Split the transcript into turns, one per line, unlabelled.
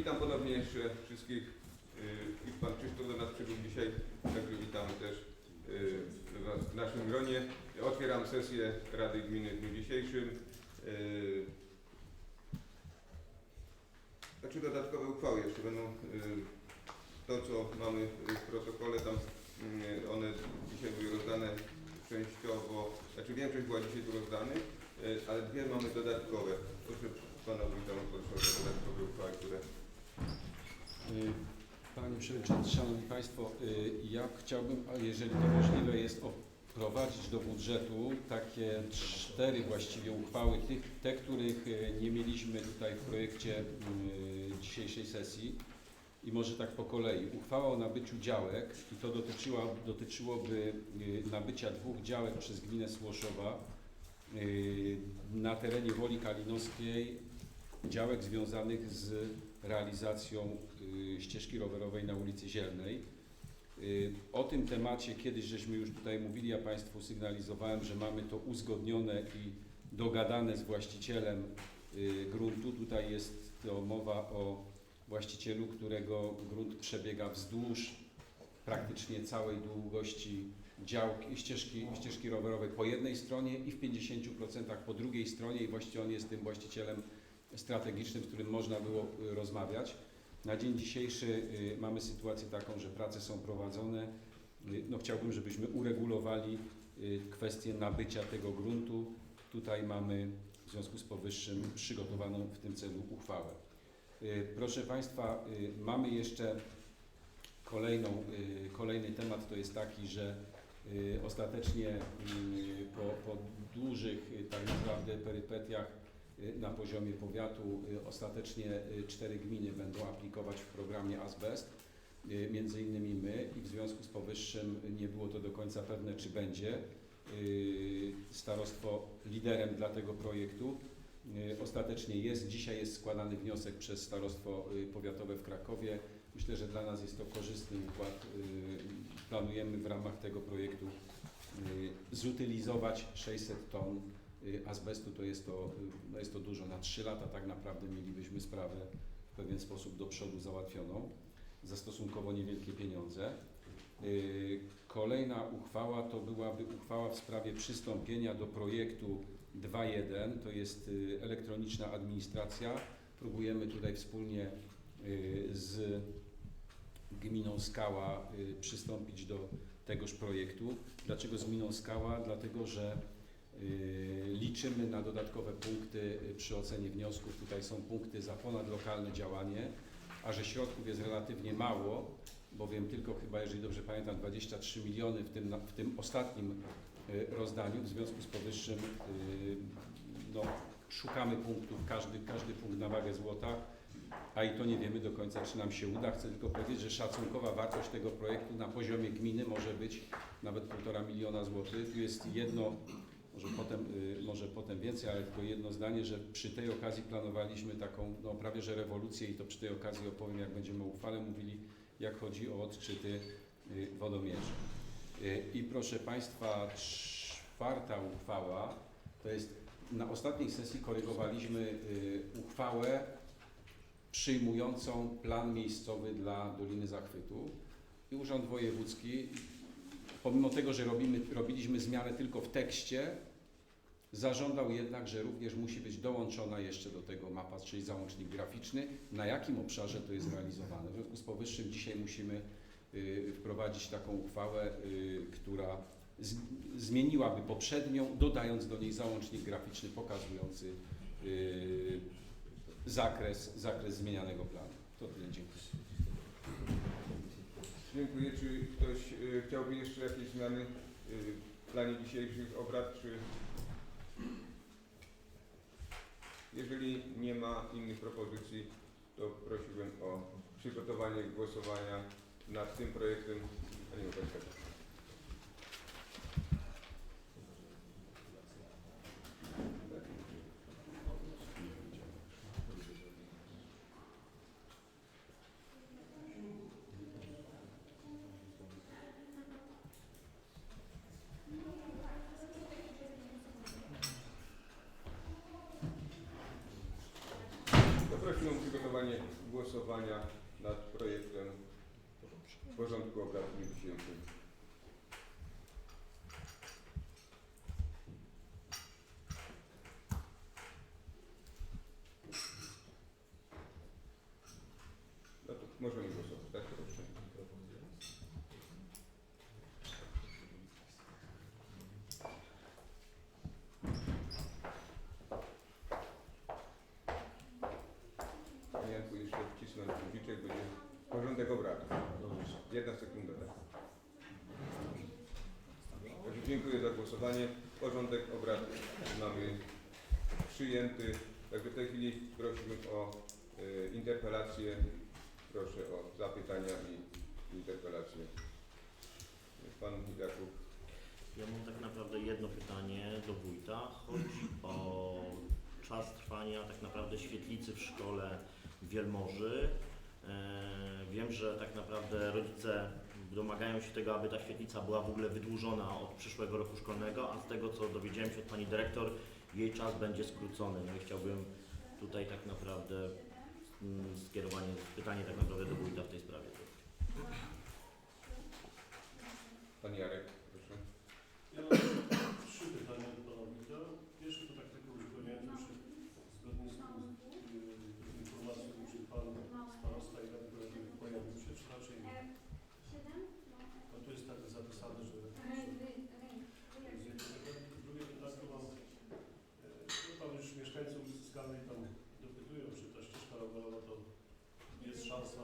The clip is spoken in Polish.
witam ponownie jeszcze wszystkich. Y, I Pan Krzysztof do nas przybył dzisiaj, także witamy też y, w naszym gronie. Otwieram sesję Rady Gminy w dniu dzisiejszym. Y, Znaczy dodatkowe uchwały jeszcze będą to, co mamy w protokole, tam one dzisiaj były rozdane częściowo, znaczy większość była dzisiaj tu rozdanych, y, ale dwie mamy dodatkowe. Proszę Pana Wójta, o dodatkowe uchwały, które
Y, Panie Przewodniczący, Szanowni Państwo, y, ja chciałbym, jeżeli to możliwe jest, wprowadzić do budżetu takie cztery właściwie uchwały, tych, te, których y, nie mieliśmy tutaj w projekcie y, dzisiejszej sesji. I może tak po kolei. Uchwała o nabyciu działek i to dotyczyła, dotyczyłoby nabycia dwóch działek przez gminę Słoszowa na terenie Woli Kalinowskiej, działek związanych z realizacją y, ścieżki rowerowej na ulicy Zielnej. Y, O tym temacie kiedyś żeśmy już tutaj mówili, ja Państwu sygnalizowałem, że mamy to uzgodnione i dogadane z właścicielem y, gruntu. Tutaj jest to mowa o właścicielu, którego grunt przebiega wzdłuż praktycznie całej długości działki, ścieżki, ścieżki rowerowej po jednej stronie i w 50% po drugiej stronie i właściwie on jest tym właścicielem strategicznym, z którym można było y, rozmawiać. Na dzień dzisiejszy y, mamy sytuację taką, że prace są prowadzone. Y, No, chciałbym, żebyśmy uregulowali kwestię nabycia tego gruntu. Tutaj mamy w związku z powyższym przygotowaną w tym celu uchwałę. Proszę Państwa, mamy jeszcze kolejną, kolejny temat, to jest taki, że ostatecznie po, po dużych tak naprawdę perypetiach na poziomie powiatu y, ostatecznie y, cztery gminy będą aplikować w programie azbest, y, między innymi my i w związku z powyższym nie było to do końca pewne, czy będzie. Y, Starostwo liderem dla tego projektu. Y, Ostatecznie jest, dzisiaj jest składany wniosek przez Starostwo y, Powiatowe w Krakowie. Myślę, że dla nas jest to korzystny układ. Y, Planujemy w ramach tego projektu y, zutylizować 600 ton y, azbestu. To jest to, y, no jest to dużo. Na 3 lata tak naprawdę mielibyśmy sprawę w pewien sposób do przodu załatwioną za stosunkowo niewielkie pieniądze. Y, Kolejna uchwała to byłaby uchwała w sprawie przystąpienia do projektu 2.1, to jest y, elektroniczna administracja. Próbujemy tutaj wspólnie y, z gminą Skała y, przystąpić do tegoż projektu. Dlaczego z gminą Skała? Dlatego, że y, liczymy na dodatkowe punkty y, przy ocenie wniosków. Tutaj są punkty za ponadlokalne działanie, a że środków jest relatywnie mało, bowiem tylko chyba, jeżeli dobrze pamiętam, 23 miliony w tym, w tym ostatnim y, rozdaniu. W związku z powyższym y, no, szukamy punktów, każdy, każdy punkt na wagę złota, a i to nie wiemy do końca, czy nam się uda. Chcę tylko powiedzieć, że szacunkowa wartość tego projektu na poziomie gminy może być nawet półtora miliona złotych. Tu jest jedno, może potem, y, może potem więcej, ale tylko jedno zdanie, że przy tej okazji planowaliśmy taką no, prawie że rewolucję i to przy tej okazji opowiem, jak będziemy uchwale mówili, jak chodzi o odczyty y, wodomierzy. I proszę Państwa, czwarta uchwała to jest na ostatniej sesji korygowaliśmy y, uchwałę przyjmującą plan miejscowy dla Doliny Zachwytu i Urząd Wojewódzki, pomimo tego, że robimy, robiliśmy zmianę tylko w tekście, zażądał jednak, że również musi być dołączona jeszcze do tego mapa, czyli załącznik graficzny, na jakim obszarze to jest realizowane. W związku z powyższym dzisiaj musimy y, wprowadzić taką uchwałę, y, która zmieniłaby poprzednią, dodając do niej załącznik graficzny pokazujący y, zakres, zakres zmienianego planu. To tyle, dziękuję.
Dziękuję. Czy ktoś chciałby jeszcze jakieś zmiany w planie dzisiejszych obrad, czy jeżeli nie ma innych propozycji, to prosiłbym o przygotowanie głosowania nad tym projektem. Łukaszek. O przygotowanie głosowania nad projektem porządku obrad dniu. No to możemy głosować, tak? Proszę. Panie Janku, jeszcze wcisnąć guziczek, będzie porządek obrad. Jedna sekunda, tak. Także dziękuję za głosowanie. Porządek obrad mamy przyjęty. Także w tej chwili prosimy o e, interpelację. Proszę o zapytania i interpelacje. Pan Jakub.
Ja mam tak naprawdę jedno pytanie do wójta. Chodzi o czas trwania tak naprawdę świetlicy w szkole w Wielmoży. E, Wiem, że tak naprawdę rodzice domagają się tego, aby ta świetlica była w ogóle wydłużona od przyszłego roku szkolnego, a z tego co dowiedziałem się od pani dyrektor, jej czas będzie skrócony. No i chciałbym tutaj tak naprawdę mm, skierowanie, pytanie tak naprawdę do wójta w tej sprawie.
Pan Jarek, proszę.
Ja mam trzy pytania do Pana Wójta. Pierwsze to tak tylko uzupełniające, czy zgodnie z, z y, informacją, czy Pan starosta i radny powiatowy pojawił się, czy raczej nie? No tu jest tak zapisane, że... Drugie pytanie mam, e, no Pan już tam dopytują, czy ta ścieżka rowerowa to jest szansa